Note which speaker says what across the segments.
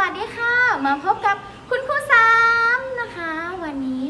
Speaker 1: วัสดีค่ะ มาพบกับคุณครูสามนะคะ วันนี้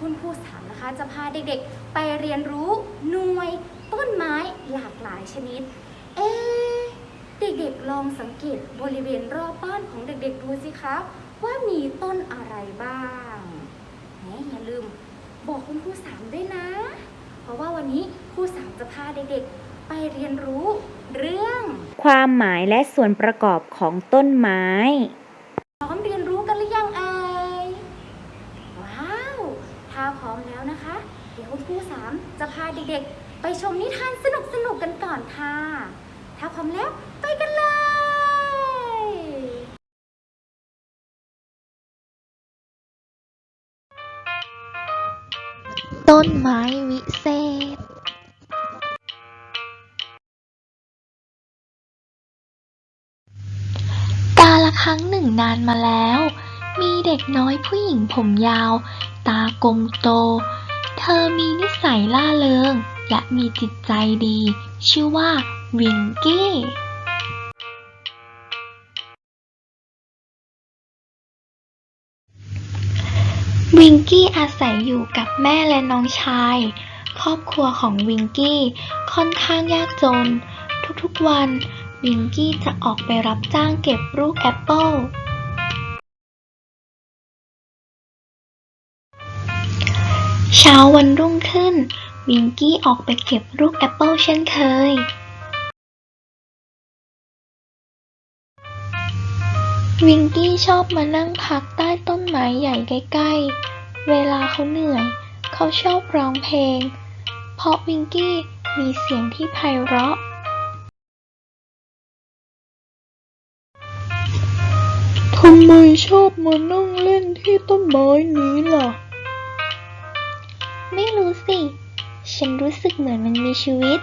Speaker 1: คุณครูสามนะคะ จะพาเด็กๆ ไปเรียนรู้หน่วยต้นไม้หลากหลายชนิด เอ๊เด็กๆลองสังเกตบริเวณรอบบ้านของเด็กๆดูสิคะว่ามีต้นอะไรบ้างแหมอย่าลืมบอกคุณครูสามด้วยนะ เพราะว่าวันนี้ครูสามจะพาเด็กๆ ไปเรียนรู้เรื่อง
Speaker 2: ความหมายและส่วนประกอบของต้นไม้
Speaker 1: พร้อมเรียนรู้กันหรือยังเอ่ยว้าว ถ้าพร้อมแล้วนะคะ เดี๋ยว คุณครูสามจะพาเด็กๆ ไปชมนิทานสนุกๆกันก่อนค่ะ ถ้าพร้อมแล้วไปกันเลย
Speaker 3: ต้นไม้วิเศษ กาละครั้งหนึ่งนานมาแล้ว มีเด็กน้อยผู้หญิงผมยาว ตากลมโต เธอมีนิสัยล่าเริง และมีจิตใจดี ชื่อว่าวิงกี้วิงกี้อาศัยอยู่กับแม่และน้องชาย ครอบครัวของวิงกี้ค่อนข้างยากจน ทุกๆวัน วิงกี้จะออกไปรับจ้างเก็บลูกแอปเปิล เช้าวันรุ่งขึ้น วิงกี้ออกไปเก็บลูกแอปเปิลเช่นเคย วิงกี้ชอบมานั่งพักใต้ต้นไม้ใหญ่ใกล้ๆ เวลาเขาเหนื่อย เขาชอบร้องเพลง เพราะวิงกี้มีเสียงที่ไพเราะ
Speaker 4: ทำไมชอบมานั่งเล่นที่ต้นไม้นี้ล่ะ
Speaker 3: ไม่รู้สิ ฉันรู้สึกเหมือนมันมีชีวิต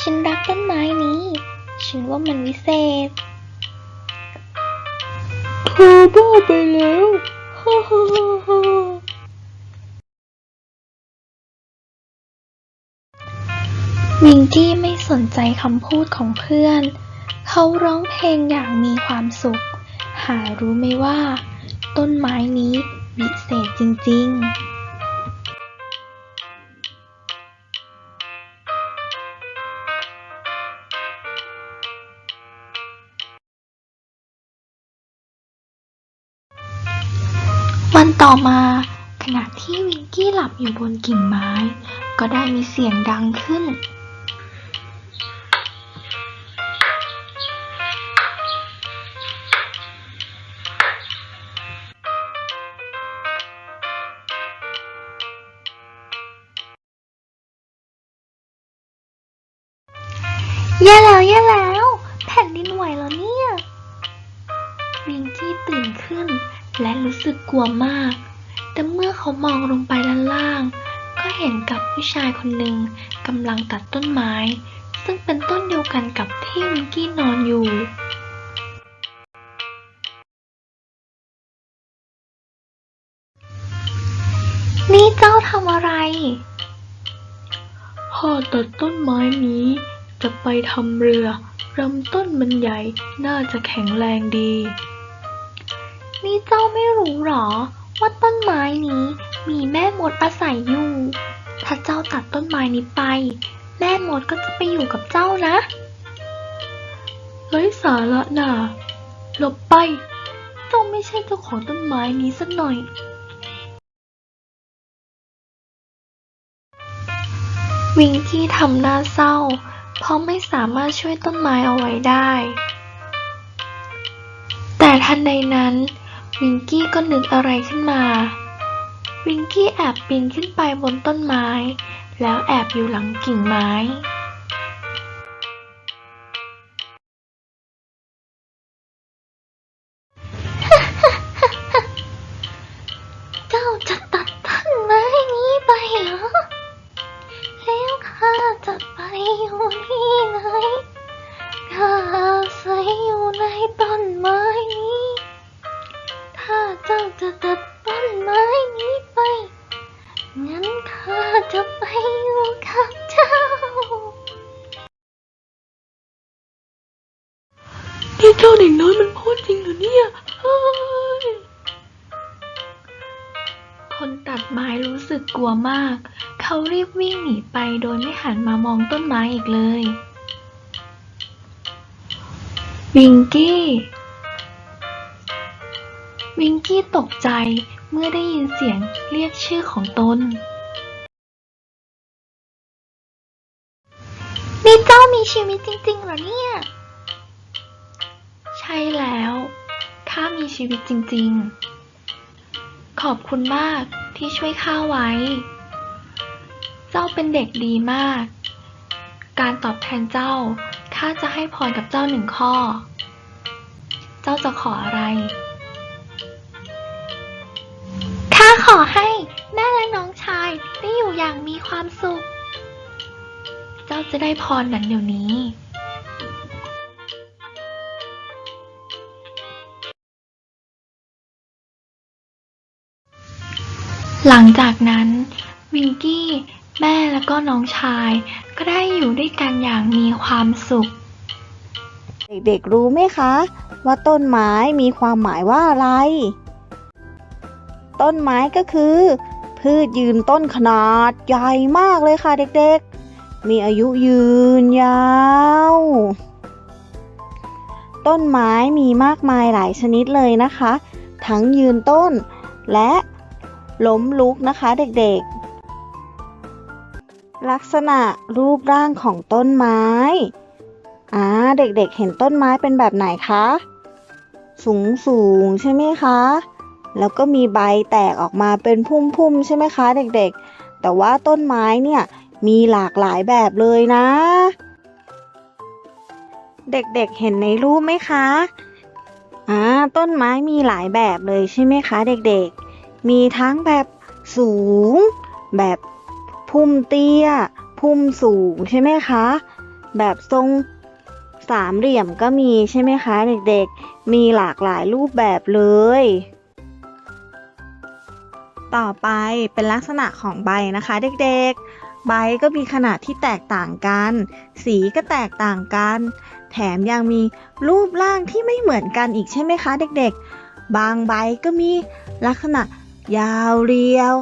Speaker 3: ฉันรักต้นไม้นี้ ฉันว่ามันวิเศษ
Speaker 4: เธอบ้าไปแล้วฮ่าฮ่าฮ่าฮ่า
Speaker 3: วิงกี้ไม่สนใจคำพูดของเพื่อน เขาร้องเพลงอย่างมีความสุข หารู้ไหมว่า ต้นไม้นี้วิเศษจริง ๆ วันต่อมาขณะที่วิงกี้หลับอยู่บนกิ่งไม้ ก็ได้มีเสียงดังขึ้น แย่แล้วแย่แล้ว แผ่นดินไหวแล้วเนี่ย วิงกี้ตื่นขึ้น และรู้สึกกลัวมาก แต่เมื่อเขามองลงไปด้านล่าง ก็เห็นกับผู้ชายคนหนึ่งกำลังตัดต้นไม้ ซึ่งเป็นต้นเดียวกันกับที่วิงกี้นอนอยู่นี่เจ้าทำอะไร
Speaker 4: พ่อตัดต้นไม้นี้ จะไปทำเรือลำต้นมันใหญ่ น่าจะแข็งแรงดี
Speaker 3: นี่เจ้าไม่รู้หรอ ว่าต้นไม้นี้มีแม่มดอาศัยอยู่ ถ้าเจ้าตัดต้นไม้นี้ไป แม่มดก็จะไปอยู่กับเจ้านะ
Speaker 4: ไร้สาระน่ะหลบไป เจ้าไม่ใช่เจ้าของต้นไม้นี้สักหน่อย
Speaker 3: วิงกี้ทำหน้าเศร้า เพราะไม่สามารถช่วยต้นไม้เอาไว้ได้ แต่ทันใดนั้น วิงกี้ก็นึกอะไรขึ้นมา วิงกี้แอบปีนขึ้นไปบนต้นไม้ แล้วแอบอยู่หลังกิ่งไม้ จะตัดต้นไม้นี้ไป งั้นข้าจะไปอยู่กับเจ้า
Speaker 4: ที่เจ้าเด็กน้อยมันพูดจริงเหรอเนี่ยคนตัดไม้รู้สึกกลัวมาก เขารีบวิ่งหนีไปโดยไม่หันมามองต้นไม้อีกเลย วิงกี้ วิงกี้ตกใจเมื่อได้ยินเสียงเรียกชื่อของตน
Speaker 3: นี่เจ้ามีชีวิตจริงๆเหรอเนี่ย
Speaker 4: ใช่แล้วข้ามีชีวิตจริงๆ ขอบคุณมากที่ช่วยข้าไว้ เจ้าเป็นเด็กดีมาก การตอบแทนเจ้าข้าจะให้พรกับเจ้าหนึ่งข้อ เจ้าจะขออะไร
Speaker 3: อให้แม่และน้องชายได้อยู่อย่างมีความสุข
Speaker 4: เจ้าจะได้พรนั้นเดี๋ยวนี้ หลังจากนั้นวิงกี้แม่และก็น้องชาย ก็ได้อยู่ด้วยกันอย่างมีความสุข
Speaker 2: เด็กๆรู้ไหมคะ ว่าต้นไม้มีความหมายว่าอะไร ต้นไม้ก็คือ พืชยืนต้นขนาดใหญ่มากเลยค่ะเด็กๆ มีอายุยืนยาว ต้นไม้มีมากมายหลายชนิดเลยนะคะ ทั้งยืนต้นและล้มลุกนะคะเด็กๆ ลักษณะรูปร่างของต้นไม้อ่าเด็กๆ เห็นต้นไม้เป็นแบบไหนคะ สูงสูงๆใช่ไหมคะ แล้วก็มีใบแตกออกมาเป็นพุ่มๆ ใช่ไหมคะเด็กๆ แต่ว่าต้นไม้เนี่ยมีหลากหลายแบบเลยนะ เด็กๆเห็นในรูปไหมคะอ่าต้นไม้มีหลายแบบเลยใช่ไหมคะเด็กๆ มีทั้งแบบสูง แบบพุ่มเตี้ย พุ่มสูงใช่ไหมคะ แบบทรงสามเหลี่ยมก็มีใช่ไหมคะเด็กๆ มีหลากหลายรูปแบบเลย ต่อไปเป็นลักษณะของใบนะคะเด็กๆ ใบก็มีขนาดที่แตกต่างกัน สีก็แตกต่างกัน แถมยังมีรูปร่างที่ไม่เหมือนกันอีกใช่ไหมคะเด็กๆ บางใบก็มีลักษณะยาวเรียว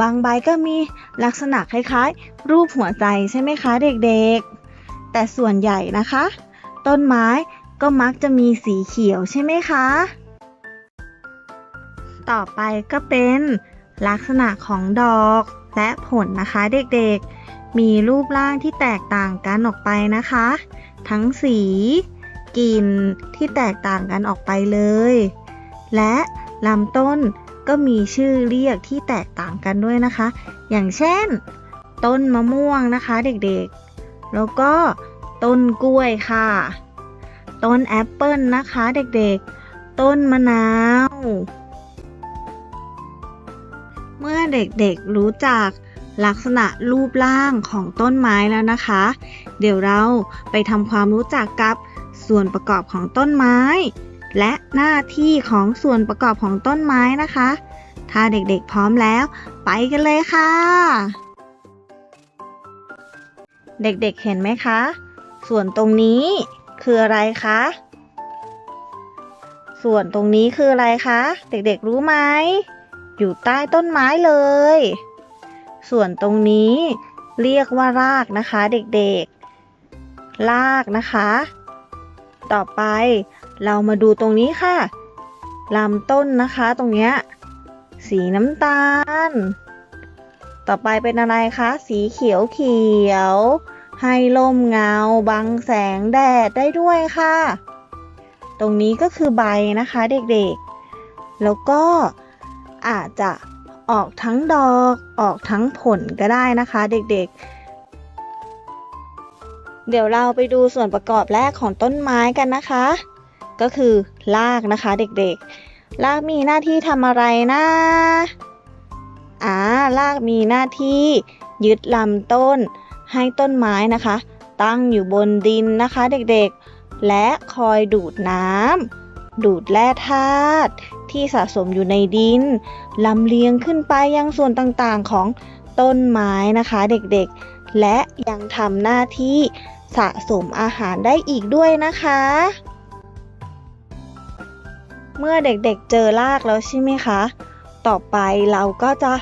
Speaker 2: บางใบก็มีลักษณะคล้ายๆ รูปหัวใจใช่ไหมคะเด็กๆ แต่ส่วนใหญ่นะคะ ต้นไม้ก็มักจะมีสีเขียวใช่ไหมคะ ต่อไปก็เป็น ลักษณะของดอกและผลนะคะเด็กๆ มีรูปร่างที่แตกต่างกันออกไปนะคะ ทั้งสีกลิ่นที่แตกต่างกันออกไปเลย และลำต้นก็มีชื่อเรียกที่แตกต่างกันด้วยนะคะ อย่างเช่น ต้นมะม่วงนะคะเด็กๆ แล้วก็ต้นกล้วยค่ะ ต้นแอปเปิลนะคะเด็กๆ ต้นมะนาว เมื่อเด็กๆรู้จักลักษณะรูปร่างของต้นไม้แล้วนะคะ เดี๋ยวเราไปทำความรู้จักกับส่วนประกอบของต้นไม้ และหน้าที่ของส่วนประกอบของต้นไม้นะคะ ถ้าเด็กๆพร้อมแล้ว ไปกันเลยค่ะ เด็กๆเห็นไหมคะ ส่วนตรงนี้คืออะไรคะ ส่วนตรงนี้คืออะไรคะ เด็กๆรู้ไหม อยู่ใต้ต้นไม้เลย ส่วนตรงนี้เรียกว่ารากนะคะเด็กๆ รากนะคะ ต่อไปเรามาดูตรงนี้ค่ะลำต้นนะคะตรงเนี้ยสีน้ำตาล ต่อไปเป็นอะไรคะ สีเขียวเขียว ให้ลมเงา บังแสงแดดได้ด้วยค่ะ ตรงนี้ก็คือใบนะคะเด็กๆ แล้วก็ อาจจะออกทั้งดอกออกทั้งผลก็ได้นะคะเด็กๆ เดี๋ยวเราไปดูส่วนประกอบแรกของต้นไม้กันนะคะ ก็คือรากนะคะเด็กๆ รากมีหน้าที่ทำอะไรนะอ่ารากมีหน้าที่ยึดลำต้นให้ต้นไม้นะคะ ตั้งอยู่บนดินนะคะเด็กๆ และคอยดูดน้ำ ดูดแร่ธาตุที่สะสมอยู่ในดินลำเลียงขึ้นไปยังส่วนต่างๆของต้นไม้นะคะเด็กๆ และยังทำหน้าที่สะสมอาหารได้อีกด้วยนะคะ เมื่อเด็กๆเจอรากแล้วใช่ไหมคะ ต่อไปเราก็จะ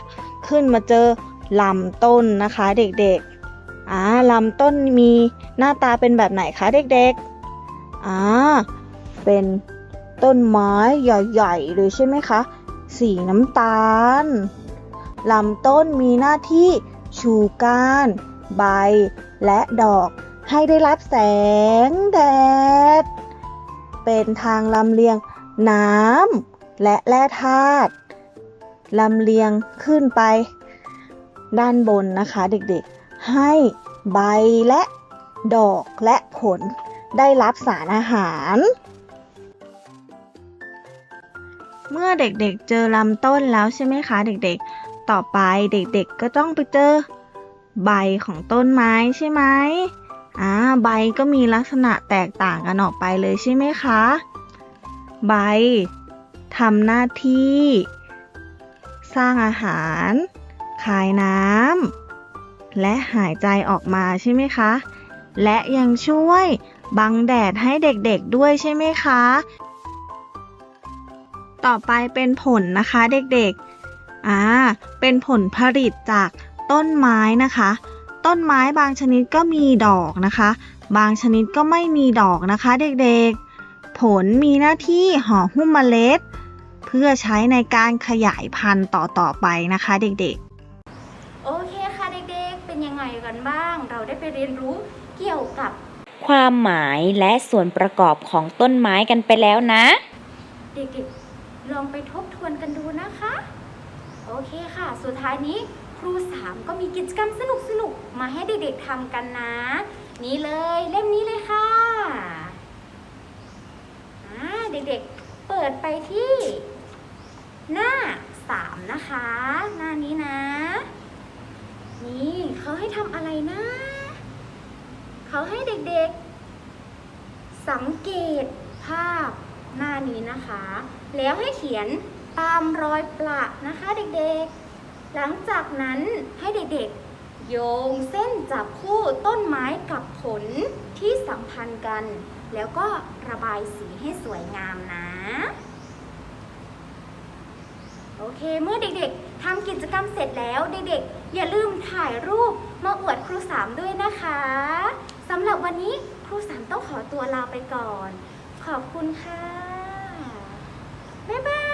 Speaker 2: ขึ้นมาเจอลำต้นนะคะเด็กๆอ่าลำต้นมีหน้าตาเป็นแบบไหนคะเด็กๆอ่าเป็น ต้นไม้ใหญ่ๆเลยใช่ไหมคะ สีน้ำตาลลำต้นมีหน้าที่ชูก้าน ใบ และดอก ให้ได้รับแสงแดด เป็นทางลำเลียงน้ำและแร่ธาตุลำเลียงขึ้นไป ด้านบนนะคะเด็กๆ ให้ใบและดอกและผลได้รับสารอาหาร เมื่อเด็กๆเจอลำต้นแล้วใช่ไหมคะเด็กๆ ต่อไปเด็กๆก็ต้องไปเจอ ใบของต้นไม้ใช่ไหมอ่าใบก็มีลักษณะแตกต่างกันออกไปเลยใช่ไหมคะ ใบทำหน้าที่ สร้างอาหารคายน้ำและหายใจออกมาใช่ไหมคะ และยังช่วยบังแดดให้เด็กๆด้วยใช่ไหมคะ ต่อไปเป็นผลนะคะเด็กๆ อ่า เป็นผลผลิตจากต้นไม้นะคะ ต้นไม้บางชนิดก็มีดอกนะคะ บางชนิดก็ไม่มีดอกนะคะเด็กๆ ผลมีหน้าที่ห่อหุ้มเมล็ด เพื่อใช้ในการขยายพันธุ์ต่อๆไปนะคะเด็กๆ
Speaker 1: โอเคค่ะเด็กๆ เป็นยังไงกันบ้าง เราได้ไปเรียนรู้เกี่ยวกับ
Speaker 5: ความหมายและส่วนประกอบของต้นไม้กันไปแล้วนะ
Speaker 1: เด็กๆ ลองไปทบทวนกันดูนะคะ โอเคค่ะ สุดท้ายนี้ครูสามก็มีกิจกรรมสนุกๆมาให้เด็กๆทำกันนะ นี่เลยเล่มนี้เลยค่ะอ่าเด็กๆเปิดไปที่ หน้าสามนะคะ หน้านี้นะ นี่เขาให้ทำอะไรนะ เขาให้เด็กๆ สังเกตภาพหน้านี้นะคะ แล้วให้เขียนตามรอยประนะคะเด็กๆ หลังจากนั้นให้เด็กๆ โยงเส้นจับคู่ต้นไม้กับผลที่สัมพันธ์กัน แล้วก็ระบายสีให้สวยงามนะ โอเค เมื่อเด็กๆทำกิจกรรมเสร็จแล้วเด็กๆ อย่าลืมถ่ายรูปมาอวดครูสามด้วยนะคะสำหรับวันนี้ครูสามต้องขอตัวลาไปก่อน ขอบคุณค่ะ บ๊ายบาย